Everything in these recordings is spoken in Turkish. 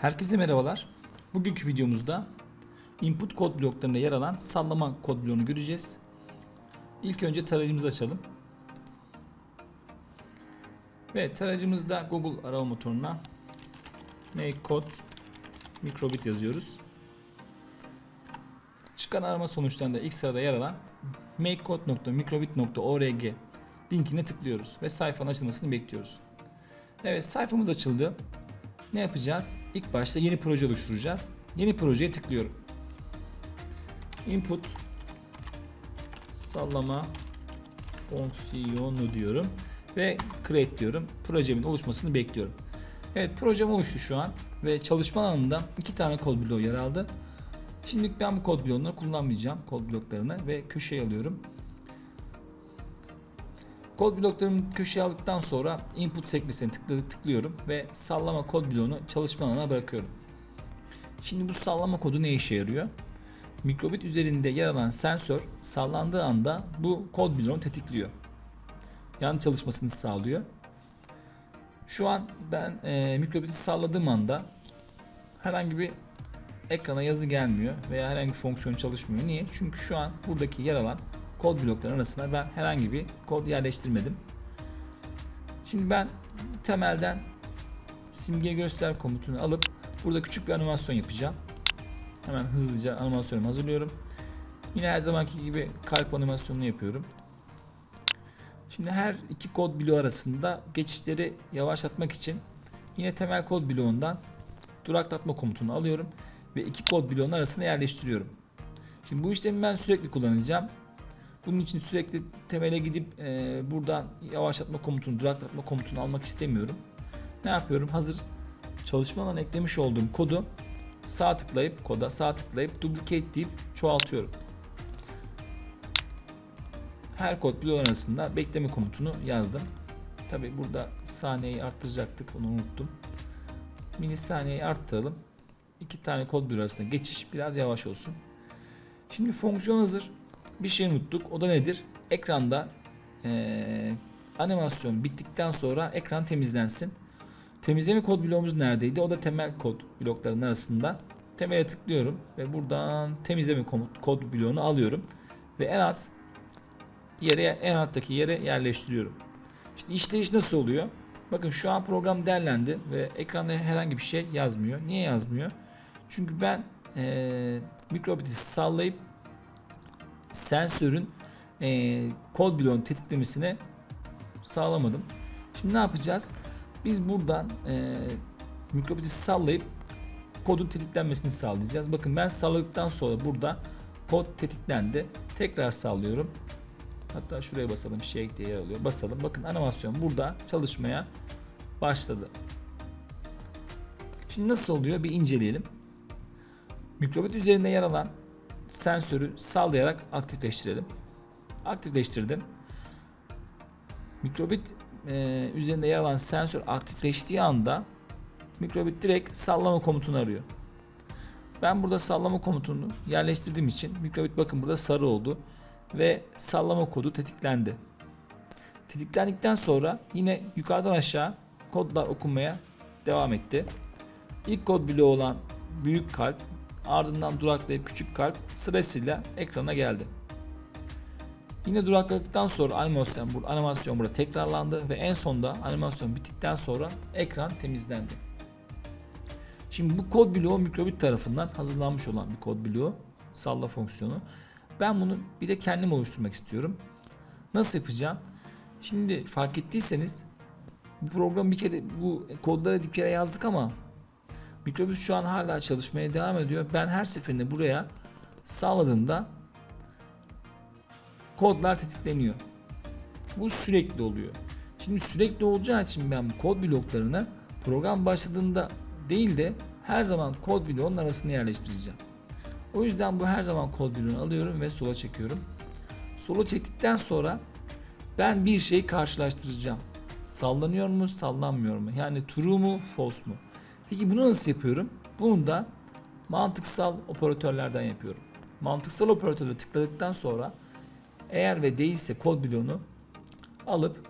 Herkese merhabalar. Bugünkü videomuzda input kod bloklarında yer alan sallama kod bloğunu göreceğiz. İlk önce tarayıcımızı açalım. Ve tarayıcımızda Google arama motoruna make code microbit yazıyoruz. Çıkan arama sonuçlarında ilk sırada yer alan makecode.microbit.org linkine tıklıyoruz ve sayfanın açılmasını bekliyoruz. Evet sayfamız açıldı. Ne yapacağız? İlk başta yeni proje oluşturacağız. Yeni projeye tıklıyorum. Input sallama fonksiyonu diyorum ve create diyorum. Projemin oluşmasını bekliyorum. Evet projem oluştu şu an ve çalışma alanında iki tane kod bloğu yer aldı. Şimdilik ben bu kod bloğunu kullanmayacağım. Kod bloklarını ve köşeye alıyorum. Kod bloklarımı köşeye aldıktan sonra input sekmesine tıklı, tıklıyorum ve sallama kod bloğunu çalışma alanına bırakıyorum. Şimdi bu sallama kodu ne işe yarıyor? Mikrobit üzerinde yer alan sensör sallandığı anda bu kod bloğunu tetikliyor. Yani çalışmasını sağlıyor. Şu an ben e, mikrobiti salladığım anda herhangi bir ekrana yazı gelmiyor veya herhangi bir fonksiyon çalışmıyor. Niye? Çünkü şu an buradaki yer alan kod blokları arasına ben herhangi bir kod yerleştirmedim. Şimdi ben temelden simge göster komutunu alıp burada küçük bir animasyon yapacağım. Hemen hızlıca animasyonumu hazırlıyorum. Yine her zamanki gibi kalp animasyonunu yapıyorum. Şimdi her iki kod bloğu arasında geçişleri yavaşlatmak için yine temel kod bloğundan duraklatma komutunu alıyorum ve iki kod bloğunun arasına yerleştiriyorum. Şimdi bu işlemi ben sürekli kullanacağım. Bunun için sürekli temele gidip e, buradan yavaşlatma komutunu, duraklatma komutunu almak istemiyorum. Ne yapıyorum? Hazır çalışma alanına eklemiş olduğum kodu sağ tıklayıp koda sağ tıklayıp duplicate deyip çoğaltıyorum. Her kod bloğu arasında bekleme komutunu yazdım. Tabi burada saniyeyi arttıracaktık onu unuttum. Milisaniyeyi arttıralım. İki tane kod bloğu arasında geçiş biraz yavaş olsun. Şimdi fonksiyon hazır bir şey unuttuk. O da nedir? Ekranda eee, animasyon bittikten sonra ekran temizlensin. Temizleme kod bloğumuz neredeydi? O da temel kod bloklarının arasında. Temele tıklıyorum ve buradan temizleme komut, kod bloğunu alıyorum. Ve en alt yere en alttaki yere yerleştiriyorum. Şimdi işleyiş nasıl oluyor? Bakın şu an program derlendi ve ekranda herhangi bir şey yazmıyor. Niye yazmıyor? Çünkü ben eee mikrobiti sallayıp sensörün e, kod bloğunu tetiklemesine sağlamadım. Şimdi ne yapacağız? Biz buradan e, mikrobiti sallayıp kodun tetiklenmesini sağlayacağız. Bakın ben salladıktan sonra burada kod tetiklendi. Tekrar sallıyorum. Hatta şuraya basalım. Şey diye yer alıyor. Basalım. Bakın animasyon burada çalışmaya başladı. Şimdi nasıl oluyor? Bir inceleyelim. Mikrobit üzerinde yer alan sensörü sallayarak aktifleştirelim. Aktifleştirdim. Mikrobit e, üzerinde yer alan sensör aktifleştiği anda mikrobit direkt sallama komutunu arıyor. Ben burada sallama komutunu yerleştirdiğim için mikrobit bakın burada sarı oldu ve sallama kodu tetiklendi. Tetiklendikten sonra yine yukarıdan aşağı kodlar okunmaya devam etti. İlk kod bloğu olan büyük kalp ardından duraklayıp küçük kalp sırasıyla ekrana geldi. Yine durakladıktan sonra animasyon, bu- animasyon burada tekrarlandı ve en sonda animasyon bittikten sonra ekran temizlendi. Şimdi bu kod bloğu mikrobit tarafından hazırlanmış olan bir kod bloğu salla fonksiyonu. Ben bunu bir de kendim oluşturmak istiyorum. Nasıl yapacağım? Şimdi fark ettiyseniz bu program bir kere bu kodlara bir kere yazdık ama Mikrobüs şu an hala çalışmaya devam ediyor. Ben her seferinde buraya sağladığımda kodlar tetikleniyor. Bu sürekli oluyor. Şimdi sürekli olacağı için ben kod bloklarını program başladığında değil de her zaman kod bloğunun arasına yerleştireceğim. O yüzden bu her zaman kod bloğunu alıyorum ve sola çekiyorum. Sola çektikten sonra ben bir şeyi karşılaştıracağım. Sallanıyor mu, sallanmıyor mu? Yani true mu, false mu? Peki bunu nasıl yapıyorum? Bunu da mantıksal operatörlerden yapıyorum. Mantıksal operatörü tıkladıktan sonra eğer ve değilse kod bloğunu alıp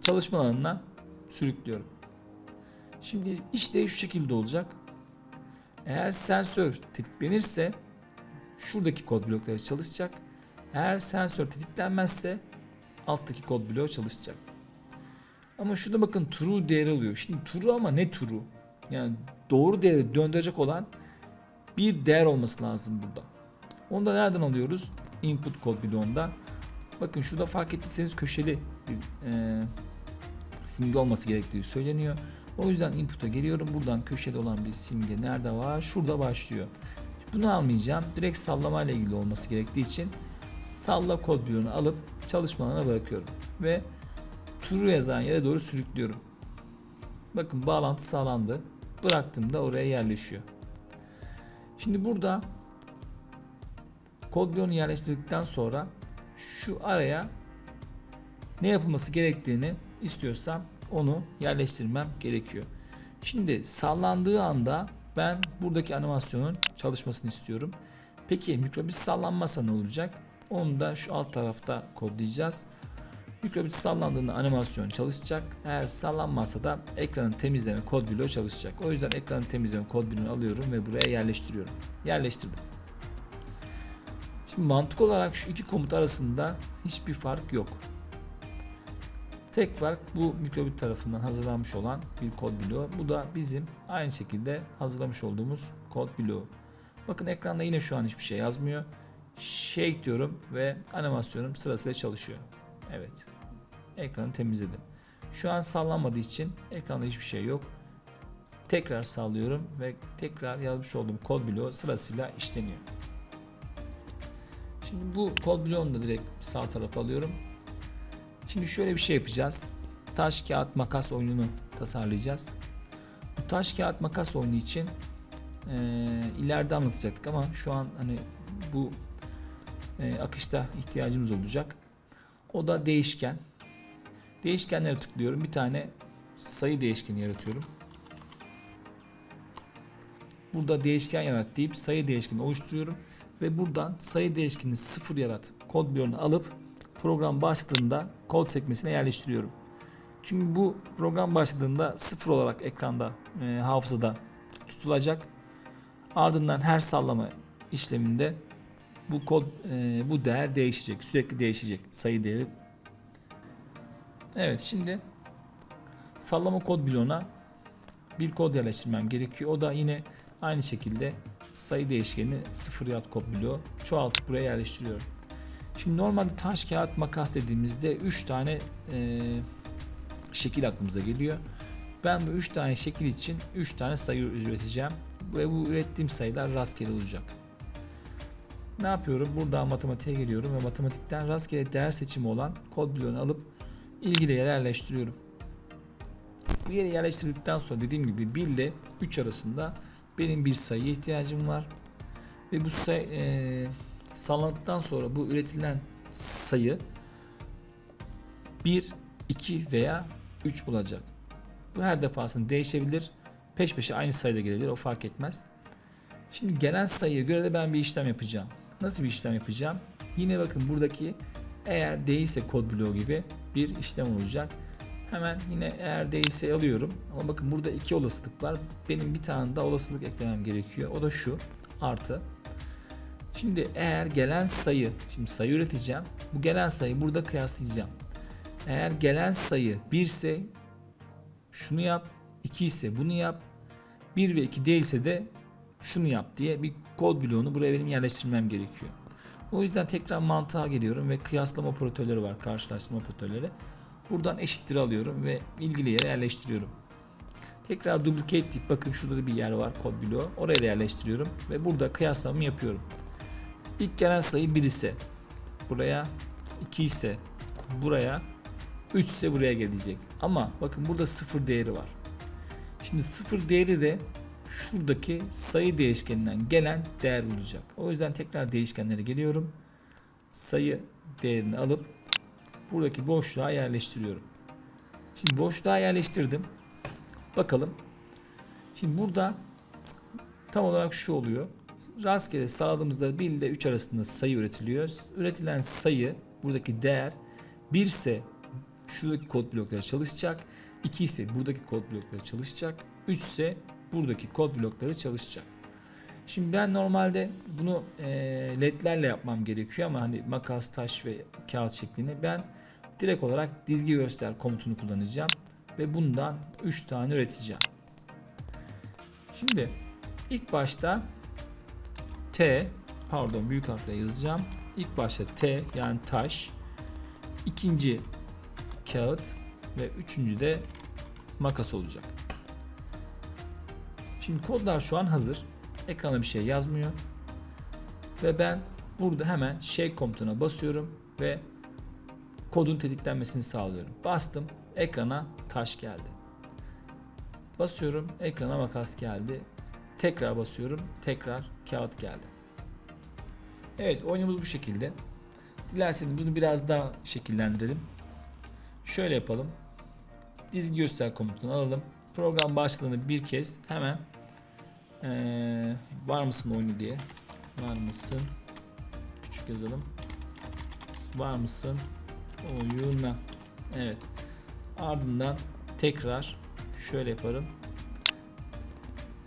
çalışma alanına sürüklüyorum. Şimdi işte şu şekilde olacak. Eğer sensör tetiklenirse şuradaki kod blokları çalışacak. Eğer sensör tetiklenmezse alttaki kod bloğu çalışacak. Ama şurada bakın true değeri alıyor. Şimdi true ama ne true? Yani doğru değeri döndürecek olan bir değer olması lazım burada. Onu da nereden alıyoruz? Input kod bloğunda. Bakın şurada fark ettiyseniz köşeli bir e, simge olması gerektiği söyleniyor. O yüzden input'a geliyorum. Buradan köşede olan bir simge nerede var? Şurada başlıyor. Bunu almayacağım. Direkt sallama ile ilgili olması gerektiği için salla kod bloğunu alıp çalışmalarına bırakıyorum. Ve true yazan yere doğru sürüklüyorum. Bakın bağlantı sağlandı. Bıraktığımda oraya yerleşiyor. Şimdi burada kod yerleştirdikten sonra şu araya ne yapılması gerektiğini istiyorsam onu yerleştirmem gerekiyor. Şimdi sallandığı anda ben buradaki animasyonun çalışmasını istiyorum. Peki mikrobit sallanmasa ne olacak? Onu da şu alt tarafta kodlayacağız. Mikrobit sallandığında animasyon çalışacak. Eğer sallanmazsa da ekranın temizleme kod bloğu çalışacak. O yüzden ekranın temizleme kod bloğunu alıyorum ve buraya yerleştiriyorum. Yerleştirdim. Şimdi mantık olarak şu iki komut arasında hiçbir fark yok. Tek fark bu mikrobit tarafından hazırlanmış olan bir kod bloğu. Bu da bizim aynı şekilde hazırlamış olduğumuz kod bloğu. Bakın ekranda yine şu an hiçbir şey yazmıyor. Shake diyorum ve animasyonum sırasıyla çalışıyor. Evet. Ekranı temizledi. Şu an sallanmadığı için ekranda hiçbir şey yok. Tekrar sallıyorum ve tekrar yazmış olduğum kod bloğu sırasıyla işleniyor. Şimdi bu kod bloğunu da direkt sağ tarafa alıyorum. Şimdi şöyle bir şey yapacağız. Taş kağıt makas oyununu tasarlayacağız. Bu taş kağıt makas oyunu için e, ileride anlatacaktık ama şu an hani bu e, akışta ihtiyacımız olacak. O da değişken. Değişkenlere tıklıyorum. Bir tane sayı değişkeni yaratıyorum. Burada değişken yarat deyip sayı değişkeni oluşturuyorum. Ve buradan sayı değişkeni sıfır yarat kod bloğunu alıp program başladığında kod sekmesine yerleştiriyorum. Çünkü bu program başladığında sıfır olarak ekranda e, hafızada tutulacak. Ardından her sallama işleminde bu kod e, bu değer değişecek. Sürekli değişecek sayı değeri. Evet şimdi sallama kod bloğuna bir kod yerleştirmem gerekiyor. O da yine aynı şekilde sayı değişkeni sıfır yap kod bloğu çoğaltıp buraya yerleştiriyorum. Şimdi normalde taş kağıt makas dediğimizde 3 tane e, şekil aklımıza geliyor. Ben bu 3 tane şekil için 3 tane sayı üreteceğim ve bu ürettiğim sayılar rastgele olacak. Ne yapıyorum? Buradan matematiğe geliyorum ve matematikten rastgele değer seçimi olan kod bloğunu alıp ilgili yere yerleştiriyorum. Bu yere yerleştirdikten sonra dediğim gibi 1 ile 3 arasında benim bir sayıya ihtiyacım var. Ve bu sayı e, sallandıktan sonra bu üretilen sayı 1, 2 veya 3 olacak. Bu her defasında değişebilir. Peş peşe aynı sayıda gelebilir. O fark etmez. Şimdi gelen sayıya göre de ben bir işlem yapacağım. Nasıl bir işlem yapacağım? Yine bakın buradaki eğer değilse kod bloğu gibi bir işlem olacak. Hemen yine eğer değilse alıyorum. Ama bakın burada iki olasılık var. Benim bir tane daha olasılık eklemem gerekiyor. O da şu. Artı. Şimdi eğer gelen sayı, şimdi sayı üreteceğim. Bu gelen sayı burada kıyaslayacağım. Eğer gelen sayı 1 ise şunu yap, 2 ise bunu yap, 1 ve 2 değilse de şunu yap diye bir kod bloğunu buraya benim yerleştirmem gerekiyor. O yüzden tekrar mantığa geliyorum ve kıyaslama operatörleri var, karşılaştırma operatörleri. Buradan eşittir alıyorum ve ilgili yere yerleştiriyorum. Tekrar duplicate deyip bakın şurada da bir yer var kod bloğu. Oraya da yerleştiriyorum ve burada kıyaslamamı yapıyorum. İlk gelen sayı 1 ise buraya 2 ise buraya 3 ise buraya gelecek. Ama bakın burada 0 değeri var. Şimdi 0 değeri de şuradaki sayı değişkeninden gelen değer olacak. O yüzden tekrar değişkenlere geliyorum. Sayı değerini alıp buradaki boşluğa yerleştiriyorum. Şimdi boşluğa yerleştirdim. Bakalım. Şimdi burada tam olarak şu oluyor. Rastgele sağladığımızda 1 ile 3 arasında sayı üretiliyor. Üretilen sayı buradaki değer 1 ise şuradaki kod blokları çalışacak. 2 ise buradaki kod blokları çalışacak. 3 ise buradaki kod blokları çalışacak. Şimdi ben normalde bunu e, ledlerle yapmam gerekiyor ama hani makas, taş ve kağıt şeklinde ben direkt olarak dizgi göster komutunu kullanacağım ve bundan 3 tane üreteceğim. Şimdi ilk başta T pardon büyük harfle yazacağım. İlk başta T yani taş, ikinci kağıt ve üçüncü de makas olacak. Şimdi kodlar şu an hazır. Ekrana bir şey yazmıyor. Ve ben burada hemen şey komutuna basıyorum ve kodun tetiklenmesini sağlıyorum. Bastım, ekrana taş geldi. Basıyorum, ekrana makas geldi. Tekrar basıyorum, tekrar kağıt geldi. Evet, oyunumuz bu şekilde. Dilerseniz bunu biraz daha şekillendirelim. Şöyle yapalım. Dizgi göster komutunu alalım. Program başladığında bir kez hemen ee, var mısın oyunu diye. Var mısın? Küçük yazalım. Var mısın? Oyuna. Evet. Ardından tekrar şöyle yaparım.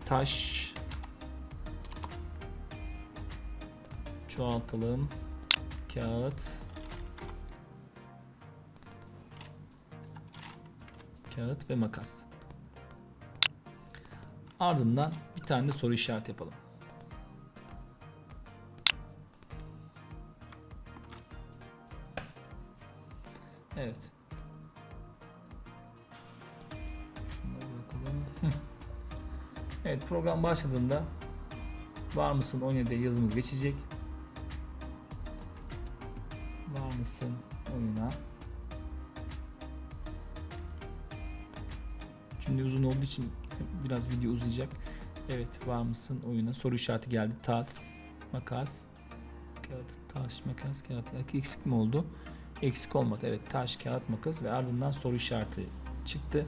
Taş çoğaltalım. Kağıt kağıt ve makas. Ardından bir tane de soru işareti yapalım. Evet. Evet program başladığında var mısın 17'de yazımız geçecek. Var mısın oyuna? Şimdi uzun olduğu için biraz video uzayacak. Evet var mısın oyuna? Soru işareti geldi. Tas, makas, kağıt, taş, makas, kağıt. Eksik mi oldu? Eksik olmadı. Evet taş, kağıt, makas ve ardından soru işareti çıktı.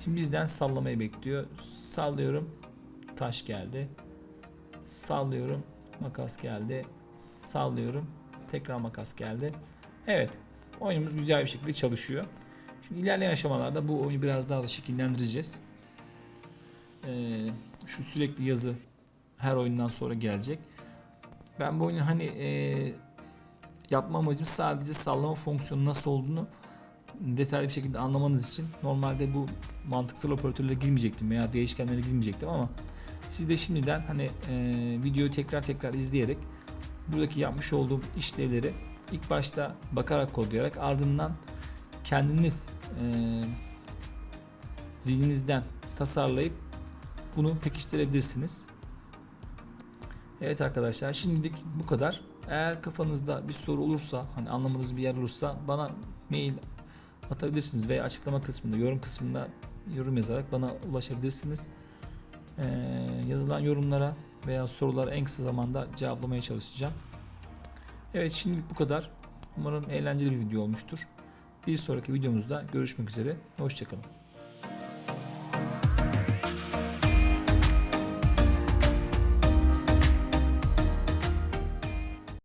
Şimdi bizden sallamayı bekliyor. Sallıyorum. Taş geldi. Sallıyorum. Makas geldi. Sallıyorum. Tekrar makas geldi. Evet. Oyunumuz güzel bir şekilde çalışıyor. Şimdi ilerleyen aşamalarda bu oyunu biraz daha da şekillendireceğiz. Ee, şu sürekli yazı her oyundan sonra gelecek. Ben bu oyunu hani e, yapma amacım sadece sallama fonksiyonu nasıl olduğunu detaylı bir şekilde anlamanız için normalde bu mantıksal operatörlere girmeyecektim veya değişkenlere girmeyecektim ama siz de şimdiden hani e, videoyu tekrar tekrar izleyerek buradaki yapmış olduğum işlevleri ilk başta bakarak kodlayarak ardından kendiniz e, zihninizden tasarlayıp bunu pekiştirebilirsiniz. Evet arkadaşlar şimdilik bu kadar. Eğer kafanızda bir soru olursa hani anlamadığınız bir yer olursa bana mail atabilirsiniz veya açıklama kısmında yorum kısmında yorum yazarak bana ulaşabilirsiniz. Ee, yazılan yorumlara veya sorulara en kısa zamanda cevaplamaya çalışacağım. Evet şimdilik bu kadar. Umarım eğlenceli bir video olmuştur. Bir sonraki videomuzda görüşmek üzere. Hoşçakalın.